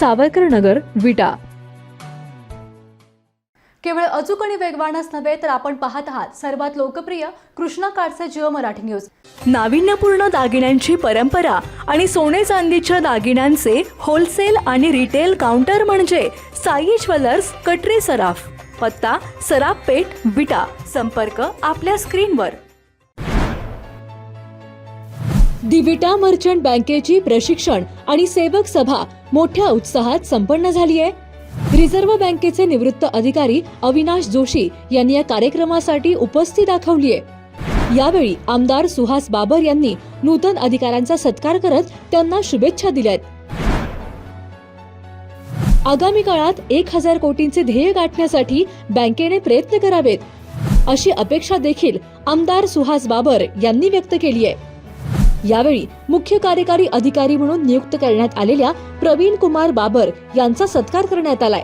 सावरकर नगर विटा. केवळ अचूक आणि वेगवानच नव्हे तर आपण पाहत आहात सर्वात लोकप्रिय कृष्णा काडसे जिओ मराठी न्यूज. नाविन्यपूर्ण दागिन्यांची परंपरा आणि सोने चांदीच्या दागिन्यांचे होलसेल आणि रिटेल काउंटर म्हणजे साई ज्वेलर्स कटरे सराफ पत्ता सराफ पेठ विटा. संपर्क आपल्या स्क्रीनवर. दिविटा मर्चंट बँकेची प्रशिक्षण आणि सेवक सभा मोठ्या उत्साहात संपन्न झाली आहे. रिझर्व्ह बँकेचे निवृत्त अधिकारी अविनाश जोशी यांनी या कार्यक्रमासाठी उपस्थिती दाखवली आहे. यावेळी आमदार सुहास बाबर यांनी नूतन अधिकाऱ्यांचा सत्कार करत त्यांना शुभेच्छा दिल्यात आगामी काळात एक हजार कोटींचे ध्येय गाठण्यासाठी बँकेने प्रयत्न करावेत अशी अपेक्षा देखील आमदार सुहास बाबर यांनी व्यक्त केली आहे. यावेळी मुख्य कार्यकारी अधिकारी म्हणून नियुक्त करण्यात आलेल्या प्रवीण कुमार बाबर यांचा सत्कार करण्यात आलाय.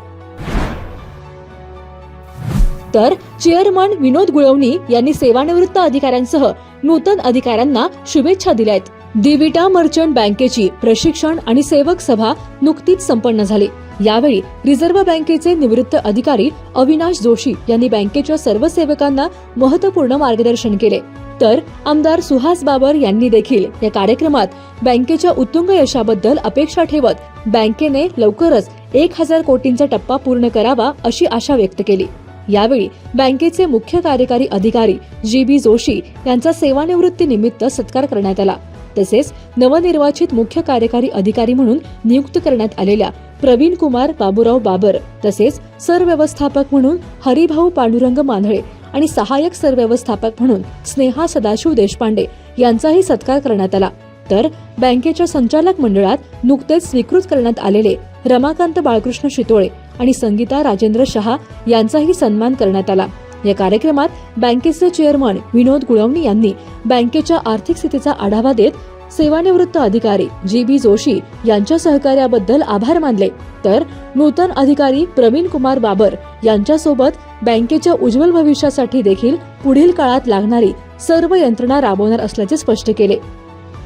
तर चेअरमन विनोद गुळवणी यांनी सेवानिवृत्त अधिकाऱ्यांसह नूतन अधिकाऱ्यांना शुभेच्छा दिल्या आहेत दिविटा मर्चंट बँकेची प्रशिक्षण आणि सेवक सभा नुकतीच संपन्न झाली. यावेळी रिझर्व्ह बँकेचे निवृत्त अधिकारी अविनाश जोशी यांनी बँकेच्या सर्व सेवकांना महत्त्वपूर्ण मार्गदर्शन केले. तर आमदार सुहास बाबर यांनी देखील या कार्यक्रमात बँकेच्या उत्तुंग यशाबद्दल अपेक्षा ठेवत बँकेने लवकरच एक हजार कोटींचा टप्पा पूर्ण करावा अशी आशा व्यक्त केली. यावेळी बँकेचे मुख्य कार्यकारी अधिकारी जी बी जोशी यांचा सेवानिवृत्ती निमित्त सत्कार करण्यात आला. तसेच नवनिर्वाचित मुख्य कार्यकारी अधिकारी म्हणून नियुक्त करण्यात आलेल्या प्रवीण कुमार बाबूराव बाबर तसेच सरव्यवस्थापक म्हणून हरिभाऊ पांडुरंग मांधळे आणि सहाय्यक सरव्यवस्थापक म्हणून स्नेहा सदाशिव देशपांडे यांचाही सत्कार करण्यात आला. तर बँकेच्या संचालक मंडळात नुकतेच स्वीकृत करण्यात आलेले रमाकांत बाळकृष्ण शितोळे आणि संगीता राजेंद्र शहा यांचाही सन्मान करण्यात आला. या कार्यक्रमात बँकेचे चेअरमन विनोद गुळवणी यांनी बँकेच्या आर्थिक स्थितीचा आढावा देत सेवानिवृत्त अधिकारी जी बी जोशी यांच्या सहकार्याबद्दल आभार मानले. तर नूतन अधिकारी प्रवीण कुमार बाबर यांच्यासोबत बँकेच्या उज्ज्वल भविष्यासाठी देखील पुढील काळात लागणारी सर्व यंत्रणा राबवणार असल्याचे स्पष्ट केले.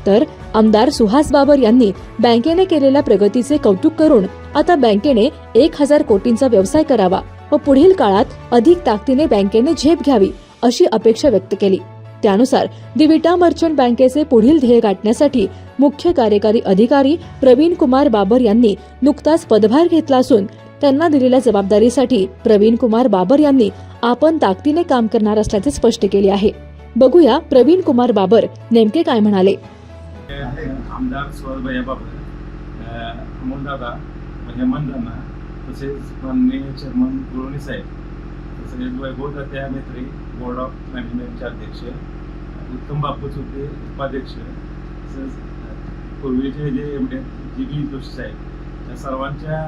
तर आमदार सुहास बाबर यांनी बँकेने केलेल्या प्रगतीचे कौतुक करून आता बँकेने एक हजार कोटींचा व्यवसाय करावा. व पुढील काळात अधिक ताकदीने बँकेने झेप घ्यावी अशी अपेक्षा व्यक्त केली. त्यानुसार दिविटा मर्चंट बँकेचे पुढील ध्येय गाठण्यासाठी मुख्य कार्यकारी अधिकारी प्रवीण कुमार बाबर यांनी नुकताच पदभार घेतला असून त्यांना दिलेल्या जबाबदारीसाठी प्रवीण कुमार बाबर यांनी आपण ताकदीने काम करणार असल्याचे स्पष्ट केले आहे. बघूया प्रवीण कुमार बाबर नेमके काय म्हणाले. आमदार तसेच माननीय चेअरमन गुळवणी साहेब तसेच वैभव दत्या मेत्री बोर्ड ऑफ मॅनेजमेंटचे अध्यक्ष उत्तम बापू चुके उपाध्यक्ष तसेच पूर्वीचे जे M D G B Joshi साहेब या सर्वांच्या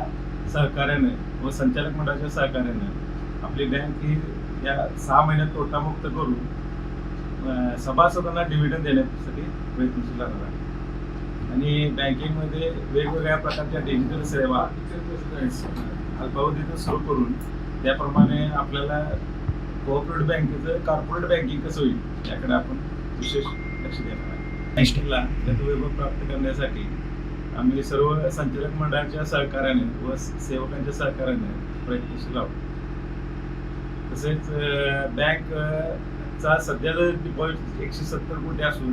सहकार्यानं व संचालक मंडळाच्या सहकार्यानं आपली बँक ही या सहा महिन्यात तोटामुक्त करून सभासदांना डिव्हिडंड देण्यासाठी प्रयत्नशील राहणार आहे. आणि बँकिंगमध्ये वेगवेगळ्या प्रकारच्या डिजिटल सेवा अल्पावधीतच सुरू करून त्याप्रमाणे आपल्याला कोऑपरेटिव्ह बँकेचं कॉर्पोरेट बँकिंग कसं होईल याकडे आपण विशेष लक्ष देणार बँकिंगला त्याचा वैभव प्राप्त करण्यासाठी आम्ही सर्व संचालक मंडळाच्या सहकार्याने व सेवकांच्या सहकार्याने प्रयत्नशील आहोत. तसेच बँक चा सध्याचा डिपॉझिट एकशे सत्तर कोटी असून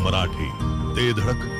मराठी. ते धडक धडक